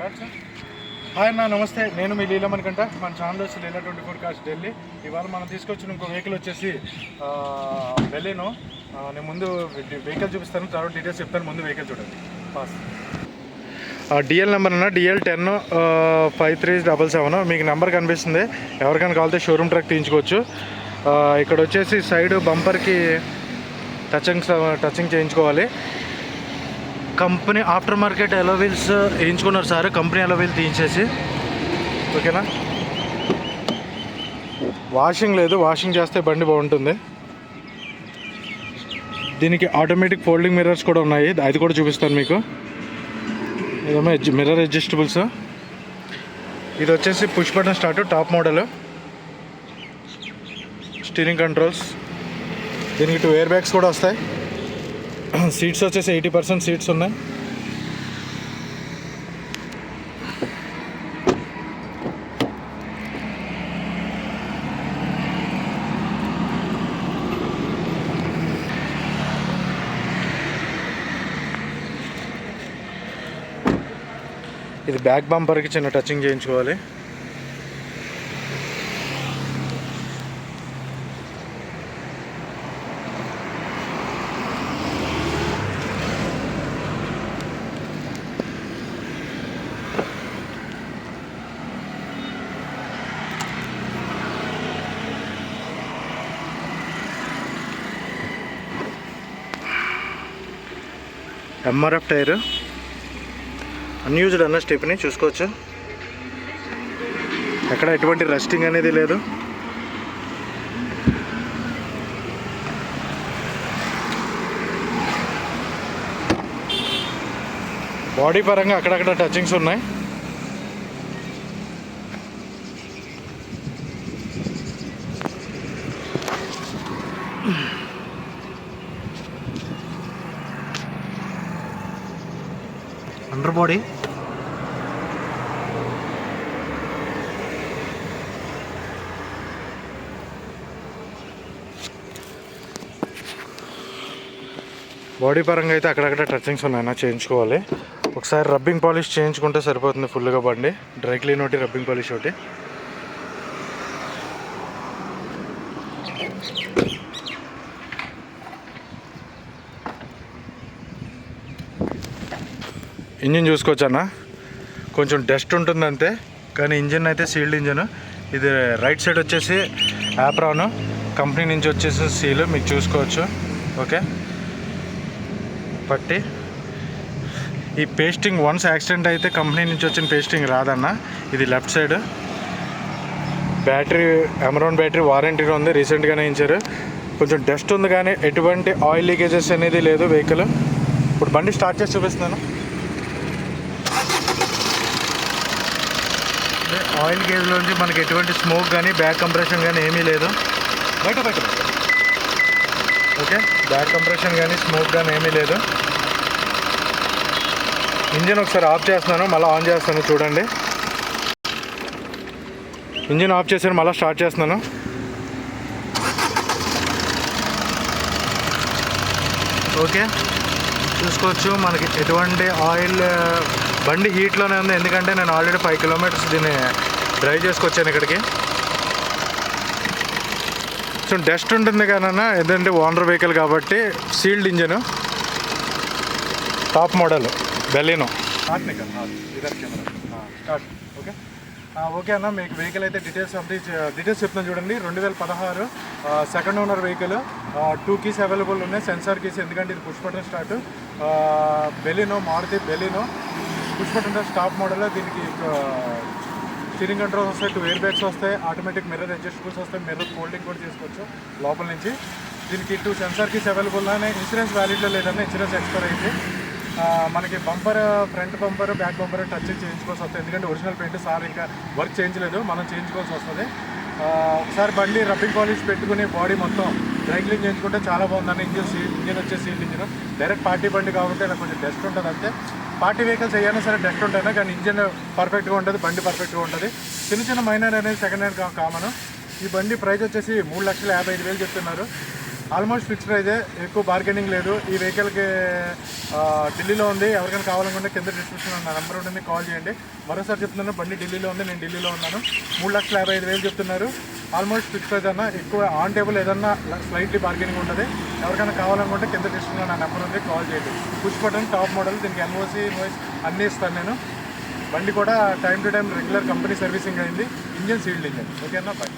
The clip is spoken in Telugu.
హాయ్ అన్న నమస్తే. నేను మీ లీలమ్మని కంట మన ఛానల్ వచ్చి Leela twenty four cast Delhi. ఇవాళ మనం తీసుకొచ్చిన ఇంకో వెహికల్ వచ్చేసి వెళ్ళాను నేను ముందు వెహికల్ చూపిస్తాను తర్వాత డీటెయిల్స్ చెప్తాను. ముందు వెహికల్ చూడండి. పాస్ డిఎల్ నెంబర్ అన్న DL ten five three double seven మీకు నెంబర్ కనిపిస్తుంది. ఎవరికైనా కావాలితే షోరూమ్ ట్రక్ తీయించుకోవచ్చు. ఇక్కడ వచ్చేసి సైడ్ బంపర్కి టచింగ్ టచింగ్ చేయించుకోవాలి. Company after market alloy wheels వేయించుకున్నారు sir? Company alloy wheel తీయించేసి? ఓకేనా? వాషింగ్ లేదు వాషింగ్ చేస్తే బండి బాగుంటుంది. దీనికి ఆటోమేటిక్ ఫోల్డింగ్ మిర్రర్స్ కూడా ఉన్నాయి. అది కూడా చూపిస్తాను మీకు. ఇదేమో మిర్రర్ అడ్జస్టబుల్స్. ఇది వచ్చేసి push button start top model. Steering controls. దీనికి టూ ఎయిర్ బ్యాగ్స్ కూడా వస్తాయి. సీట్స్ వచ్చేసి ఎయిటీ పర్సెంట్ సీట్స్ ఉన్నాయి. ఇది బ్యాక్ బంపర్కి చిన్న టచింగ్ చేయించుకోవాలి. MRF tyre. అన్యూజ్డ్ అన్న స్టెప్ని చూసుకోవచ్చు. ఎక్కడ ఎటువంటి రెస్టింగ్ అనేది లేదు. బాడీ పరంగా అక్కడక్కడ టచింగ్స్ ఉన్నాయి. Under body. బాడీ పరంగా అయితే అక్కడక్కడ టచింగ్స్ ఉన్నాయన్నా చేయించుకోవాలి. ఒకసారి రబ్బింగ్ పాలిష్ చేయించుకుంటే సరిపోతుంది ఫుల్గా బండి. డ్రై క్లీన్ ఒకటి రబ్బింగ్ పాలిష్ ఒకటి. ఇంజిన్ చూసుకోవచ్చు అన్న కొంచెం డస్ట్ ఉంటుంది అంతే కానీ ఇంజిన్ అయితే సీల్డ్ ఇంజిన్. ఇది రైట్ సైడ్ వచ్చేసి యాప్రాన్ కంపెనీ నుంచి వచ్చేసి సీల్ మీకు చూసుకోవచ్చు ఓకే? పట్టి. ఈ పేస్టింగ్ వన్స్ యాక్సిడెంట్ అయితే కంపెనీ నుంచి వచ్చిన పేస్టింగ్ రాదన్న ఇది left side. Battery Amaron battery వారంటీగా ఉంది రీసెంట్గానే ఇచ్చారు. కొంచెం డస్ట్ ఉంది కానీ ఎటువంటి ఆయిల్ లీకేజెస్ అనేది లేదు వెహికల్. ఇప్పుడు బండి స్టార్ట్ చేసి చూపిస్తున్నాను అదే ఆయిల్ గేజ్లోంచి మనకి ఎటువంటి స్మోక్ కానీ బ్యాక్ కంప్రెషన్ కానీ ఏమీ లేదు. బయట బయట. ఓకే? బ్యాక్ కంప్రెషన్ కానీ స్మోక్ కానీ ఏమీ లేదు. ఇంజిన్ ఒకసారి ఆఫ్ చేస్తున్నాను మళ్ళీ ఆన్ చేస్తాను చూడండి. ఇంజిన్ ఆఫ్ చేశాను మళ్ళీ స్టార్ట్ చేస్తున్నాను. ఓకే? చూసుకోవచ్చు మనకి ఎటువంటి ఆయిల్ బండి హీట్లోనే ఉంది. ఎందుకంటే నేను ఆల్రెడీ ఫైవ్ కిలోమీటర్స్ దీన్ని డ్రైవ్ చేసుకొచ్చాను ఇక్కడికి. సో డస్ట్ ఉంటుంది కానన్నా ఏంటంటే ఓనర్ వెహికల్ కాబట్టి sealed engine top model Baleno start start okay okay అన్న మీకు వెహికల్ అయితే డీటెయిల్స్ అంతే డీటెయిల్స్ చెప్తాను చూడండి. రెండు వేల పదహారు second owner vehicle two keys available ఉన్నాయి. సెన్సార్ కీస్ ఎందుకంటే ఇది push button start. Baleno Maruti Baleno push stop model దీనికి స్టీరింగ్ కంట్రోల్స్ వస్తాయి టూ ఎయిర్ బ్యాగ్స్ వస్తాయి ఆటోమేటిక్ మిర్రర్ అడ్జస్టబుల్స్ వస్తాయి మిర్రర్ ఫోల్డింగ్ కూడా చేసుకోవచ్చు లోపల నుంచి. దీనికి టూ సెన్సార్ కీస్ అవైలబుల్ అనే ఇన్సూరెన్స్ వ్యాలిడ్లో లేదన్నా ఇన్సూరెన్స్ ఎక్స్పైర్ అయింది. మనకి bumper front bumper back bumper touch చేయించుకోవాల్సి వస్తుంది. ఎందుకంటే ఒరిజినల్ పెయింట్ సార్ ఇంకా వర్క్ చేయించలేదు మనం చేయించుకోవాల్సి వస్తుంది. ఒకసారి బండి రబ్బింగ్ పాలిష్ పెట్టుకుని బాడీ మొత్తం డ్రై క్లీన్ చేయించుకుంటే చాలా బాగుందని ఇంజిన్ సీల్ ఇంజిన్ వచ్చే సీల్ ఇంజిన్. డైరెక్ట్ పార్టీ బండి కాబట్టి నాకు కొంచెం డస్ట్ ఉంటుంది అంతే పార్టీ వెహికల్స్ ఏమైనా సరే డస్ట్ ఉంటాయి కానీ ఇంజిన్ పర్ఫెక్ట్గా ఉంటుంది బండి పర్ఫెక్ట్గా ఉంటుంది. చిన్న చిన్న మైనర్ అనేది సెకండ్ హ్యాండ్ కామన్. ఈ బండి ప్రైస్ వచ్చేసి మూడు లక్షల యాభై ఐదు వేలు చెప్తున్నారు. ఆల్మోస్ట్ ఫిక్స్ ప్రైజే ఎక్కువ బార్గెనింగ్ లేదు. ఈ వెహికల్కి ఢిల్లీలో ఉంది. ఎవరికైనా కావాలనుకుంటే కింద డిస్క్రిప్షన్ నా నెంబర్ ఉంటుంది కాల్ చేయండి. మరోసారి చెప్తున్నాను బండి ఢిల్లీలో ఉంది నేను ఢిల్లీలో ఉన్నాను. మూడు లక్షల యాభై ఐదు వేలు చెప్తున్నారు. ఆల్మోస్ట్ ఫిక్స్ ప్రైజ్ అన్న. ఎక్కువ ఆన్ టేబుల్ ఏదన్నా స్లైట్లీ బార్గెనింగ్ ఉంటుంది. ఎవరికైనా కావాలనుకుంటే కింద డిస్క్రిప్షన్ నా నెంబర్ ఉంది కాల్ చేయండి. పుష్ బటన్ టాప్ మోడల్ దీనికి ఎన్ఓసి వాయిస్ అన్నీ ఇస్తాను నేను. బండి కూడా time to time regular company servicing అయింది. ఇంజన్ సీల్డ్ ఇంజన్ ఓకేనా బాయ్